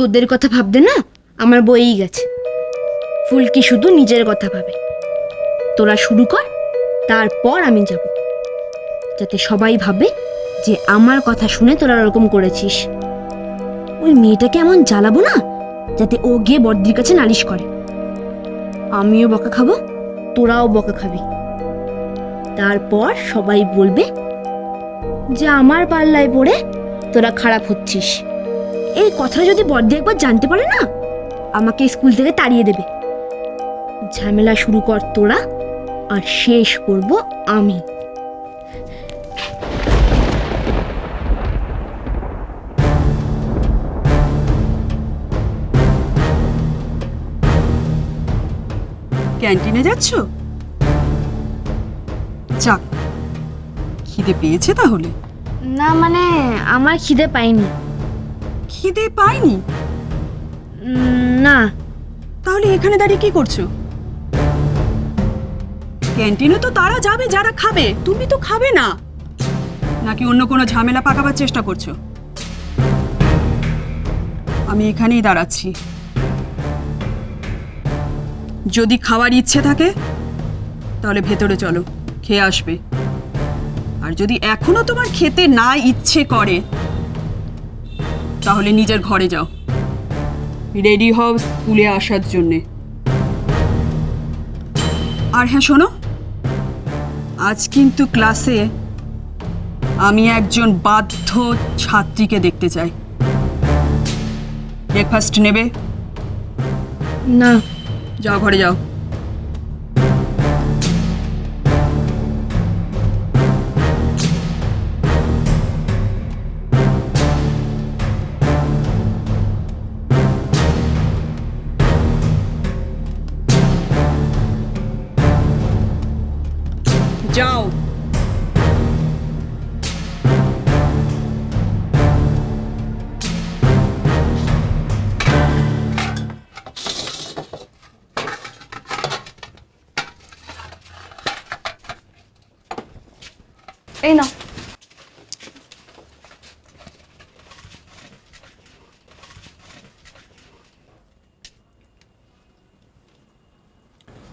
তোদের কথা ভাবতে না, আমার বইই গেছে। ফুলকি শুধু নিজের কথা ভাবে। তোরা শুরু কর, তারপর আমি যাব। যাতে সবাই ভাবে যে আমার কথা শুনে তোরা ওরকম করেছিস। ওই মেয়েটাকে এমন জ্বালাবো না, যাতে ও গিয়ে বড়দির কাছে নালিশ করে। আমিও বকা খাব, তোরাও বকা খাবি। তারপর সবাই বলবে যে আমার পাল্লায় পড়ে তোরা খারাপ হচ্ছিস। এই কথাটা যদি বড়দি একবার জানতে পারে না আমাকে স্কুল থেকে তাড়িয়ে দেবে। ঝামেলা শুরু কর তোরা আর শেষ করব আমি। ক্যান্টিনে যাচ্ছ? যাক খিদে পেয়েছে তাহলে? না মানে আমার খিদে পাইনি। খিদে পাইনি? না। তাহলে এখানে দাঁড়িয়ে কি করছ? ক্যান্টিনে তো তারা যাবে যারা খাবে। তুমি তো খাবে না। নাকি অন্য কোনো ঝামেলা পাকাবার চেষ্টা করছ? আমি এখানেই দাঁড়াচ্ছি। যদি খাওয়ার ইচ্ছে থাকে তাহলে ভেতরে চলো খেয়ে আসবে। আর যদি এখনও তোমার খেতে না ইচ্ছে করে তাহলে নিজের ঘরে যাও। রেডি হও স্কুলে আসার জন্যে। আর হ্যাঁ শোনো। আজ কিন্তু ক্লাসে আমি একজন বাধ্য ছাত্রীকে দেখতে চাই। ব্রেকফাস্ট নেবে? না। যাও ঘরে যাও। যাও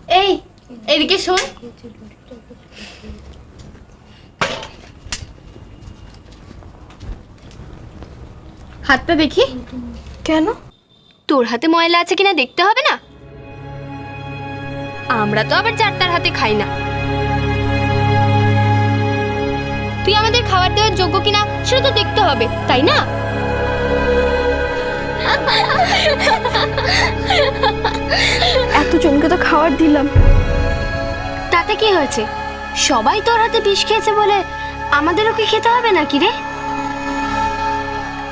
এই এদিকে শোন। হাতটা দেখি। কেন? তোর হাতে ময়লা আছে কিনা দেখতে হবে না? আমরা তো আবার চারটার হাতে খাই না। তুই আমাদের খাবার দেওয়ার যোগ্য কিনা সেটা তো দেখতে হবে তাই না? এতজনকে তো খাবার দিলাম। তাতে কি হয়েছে? সবাই তোর হাতে বিষ খেয়েছে বলে আমাদেরও কি খেতে হবে নাকি রে?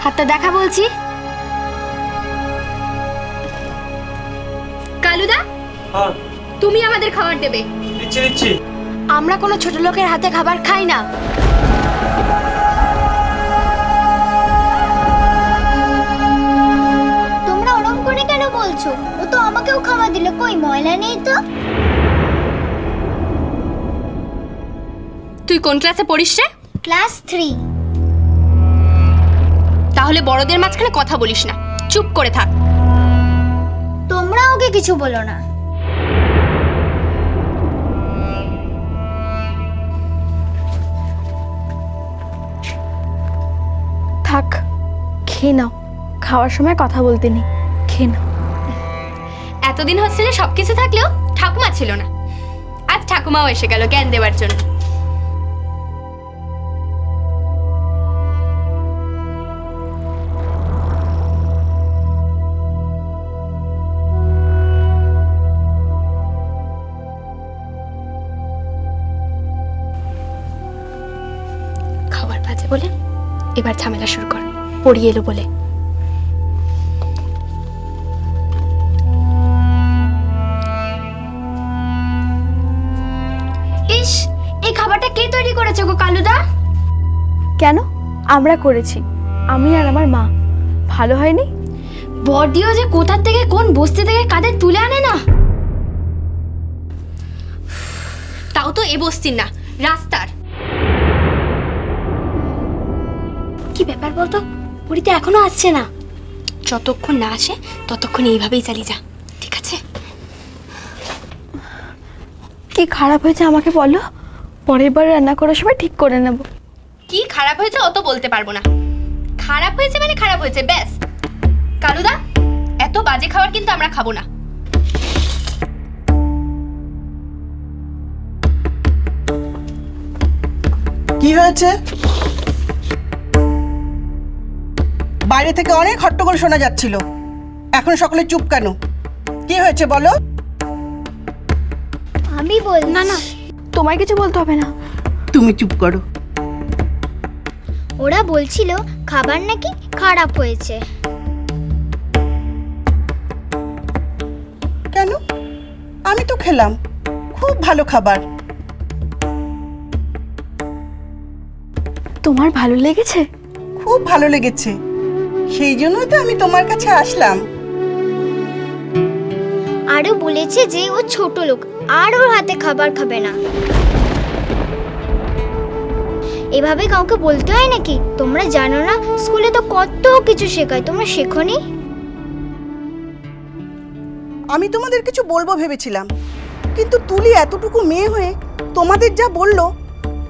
হাতটা দেখা বলছি। কালুদা হ্যাঁ। তুমি আমাদের খাবার দেবে। আমরা কোনো ছোট লোকের হাতে খাবার খাই না। কই ময়লা নেই তো? তুই কোন ক্লাসে পড়িস রে? Class three. তাহলে বড়দের মাঝখানে কথা বলিস না। চুপ করে থাক। তোমরা ওকে কিছু বলো না। থাক খেয়ে নাও। খাওয়ার সময় কথা বলতে নেই খেয়ে নাও। এতদিন হোস্টেলে সবকিছু থাকলেও ঠাকুমা ছিল না। আজ ঠাকুমাও এসে গেল জ্ঞান দেওয়ার জন্য। খাবার বলে এবার ঝামেলা শুরু কর। পড়িয়ে এলো বলে। তৈরি করেছে গো কালুদা? কেন? আমরা করেছি। আমি আর আমার মা। ভালো হয়নি? বডিও যে কোথার থেকে কোন বস্তি থেকে কাদের তুলে আনে না? তাও তো এ বস্তির না রাস্তার। কি ব্যাপার বলতো? পুরীতে এখনও আসছে না। যতক্ষণ না আসে ততক্ষণ এইভাবেই চালিয়ে যা ঠিক আছে? কি খারাপ হয়েছে আমাকে বলো? পরের বার রান্না করার সময় ঠিক করে নেব। কি খারাপ হয়েছে অত বলতে পারব না। খারাপ হয়েছে মানে খারাপ হয়েছে ব্যাস। কালুদা এত বাজে খাবার কিন্তু আমরা খাব না। কি হয়েছে? বাইরে থেকে অনেক হট্টগোল শোনা যাচ্ছিল। এখন সকলে চুপ কেন? কি হয়েছে বলো? আমি বল না না তোমায় কিছু বলতে হবে না। তুমি চুপ করো। ওরা বলছিল খাবার নাকি খারাপ হয়েছে। কেন? আমি তো খেলাম। খুব ভালো খাবার। তোমার ভালো লেগেছে? খুব ভালো লেগেছে। সেই জন্যই তো আমি তোমার কাছে আসলাম। আরও বলেছে যে ও ছোট লোক। আর ওর হাতে খাবার খাবে না। এভাবে কাউকে বলতে হয় নাকি? তোমরা জানো না, স্কুলে তো কত কিছু শেখায়। তোমরা শেখোনি? আমি তোমাদের কিছু বলব ভেবেছিলাম। কিন্তু তুলি এতটুকু মেয়ে হয়ে তোমাদের যা বলল,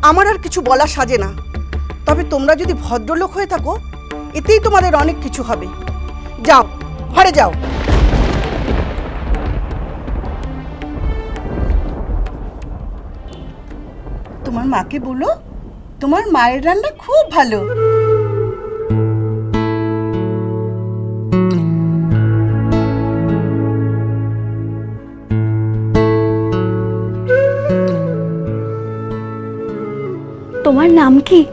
আমার আর কিছু বলা সাজে না। তবে তোমরা যদি ভদ্রলোক হয়ে থাকো, এতেই তোমাদের অনেক কিছু হবে। যাও, ঘরে যাও। তোমার মাকে বলো তোমার মায়ের রান্না খুব ভালো। তোমার নাম কি?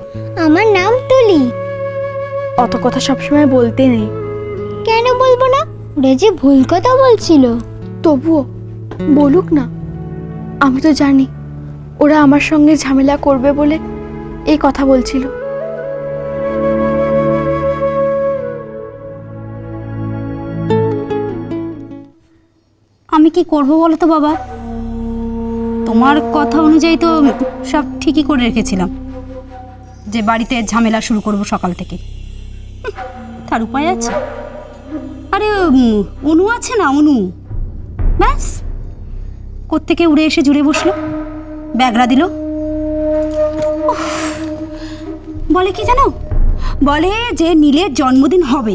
আমার নাম তুলি। অত কথা সবসময় বলতে নেই। কেন বলব না? ওরা যে ভুল কথা বলছিল। তবুও বলুক না আমি তো জানি। ওরা আমার সঙ্গে ঝামেলা করবে বলে এই কথা বলছিল। আমি কি করব বলো তো বাবা? তোমার কথা অনুযায়ী তো সব ঠিকই করে রেখেছিলাম। যে বাড়িতে ঝামেলা শুরু করব সকাল থেকে। তার উপায় আছে। আরে অনু আছে না, অনু? ব্যাস, কোত্থেকে উড়ে এসে জুড়ে বসল। ব্যাগরা দিল। বলে কি জানো? বলে যে নীলের জন্মদিন হবে।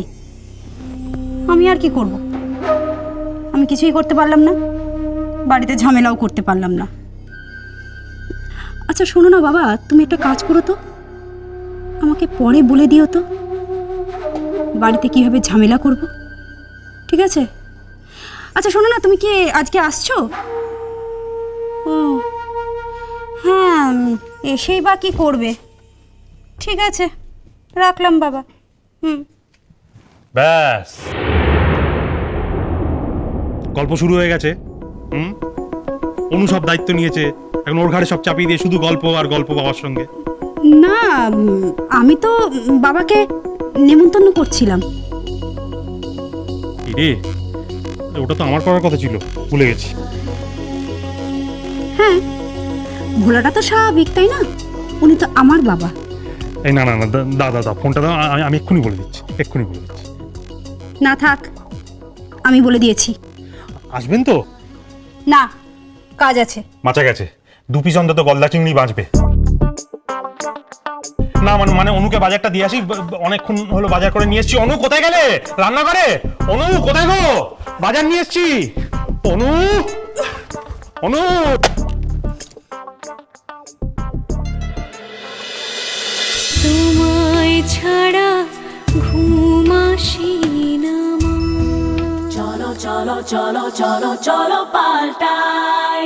আমি আর কি করব? আমি কিছুই করতে পারলাম না। বাড়িতে ঝামেলাও করতে পারলাম না। আচ্ছা শোনো না বাবা, তুমি একটা কাজ করো তো। আমাকে পরে বলে দিও তো। বাড়িতে কীভাবে ঝামেলা করব? ঠিক আছে? আচ্ছা শোনো না, তুমি কি আজকে আসছো? ও হ্যাঁ এসেই বা কি করবে? ঠিক আছে রাখলাম বাবা। হুম। ব্যাস। গল্প শুরু হয়ে গেছে। হুম? অনু সব দায়িত্ব নিয়েছে। এখন ওর ঘাড়ে সব চাপিয়ে দিয়ে শুধু গল্প আর গল্প বাবার সঙ্গে। না আমি তো বাবাকে নেমন্তন্ন করছিলাম। রে? ওটা তো আমার করার কথা ছিল। ভুলে গেছি। হ্যাঁ ভোলাটা তো স্বাভাবিক তাই না? উনি তো আমার বাবা। এই না না না দা- দা দাদা ফোনটা দাও আমি- আমি এক্ষুনি বলে দিচ্ছি এক্ষুনি বলে দিচ্ছি। না থাক আমি বলে দিয়েছি। আসবেন তো? না কাজ আছে। মাচা গেছে। দু পিস অন্তত গলদা চিংড়ি বাঁচবে। না মানে মানে অনুকে বাজারটা দিয়ে আসি ব- ব- অনেকক্ষণ হলো বাজার করে নিয়ে এসছি। অনু কোথায় গেলে? রান্না করে অনু কোথায় গো? বাজার নিয়ে এসছি। অনু! অনু! ছাড়া ঘুম আসি না। চলো চলো চলো চলো চলো পাল্টাই